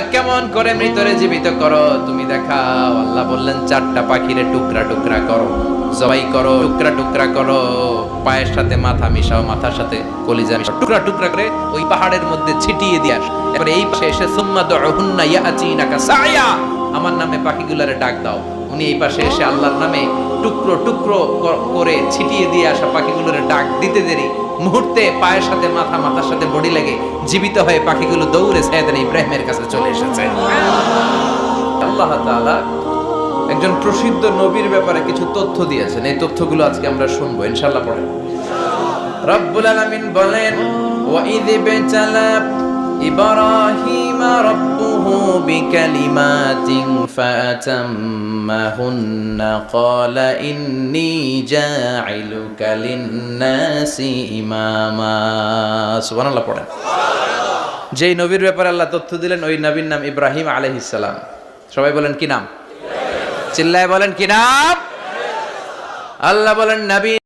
কেমন করে মৃতরে জীবিত করো? তুমি দেখাও। আল্লাহ বললেন, চারটা পাখিরে টুকরা টুকরা করো। জবাই করো, টুকরা টুকরা করো। পায়ের সাথে মাথা মিশাও, মাথার সাথে কলিজা মিশাও। টুকরা টুকরা করে ওই পাহাড়ের মধ্যে ছিটিয়ে দিয়ে আস। এবারে এই পাশে এসে, সুম্মা দুহুন্না ইয়াচিনাকা সায়া! আমার নামে পাখিগুলারে ডাক দাও। উনি এই পাশে এসে আল্লাহর নামে টুকরো টুকরো করে ছিটিয়ে দিয়ে আসা পাখিগুলোর ডাক দিতে দেরি। মুহূর্তে পায়ের সাথে মাথা, মাথার সাথে বডি লেগে, জীবিত হয়ে পাখিগুলো দৌড়ে সাইদান ইব্রাহিমের কাছে চলে এসেছে। আল্লাহ একজন প্রসিদ্ধ নবীর ব্যাপারে কিছু তথ্য দিয়েছেন। এই তথ্যগুলো আজকে আমরা শুনব, ইনশাআল্লাহ পড়ে রব্বুল আলামিন বলেন ওয়াইদ বিতালা ইব্রাহিম বিকালিমাতিন ফাতাম্মাহুন্না, ক্বালা ইন্নী জাইলুকা লিন-নাসি ইমামা। সুবহানাল্লাহ, পড়েন। যেই নবীর ব্যাপারে আল্লাহ তথ্য দিলেন, ওই নবীর নাম ইব্রাহিম আলাইহিস সালাম। সবাই বলেন কি নাম? চিল্লায় বলেন কি নাম? আল্লাহ বলেন, নবী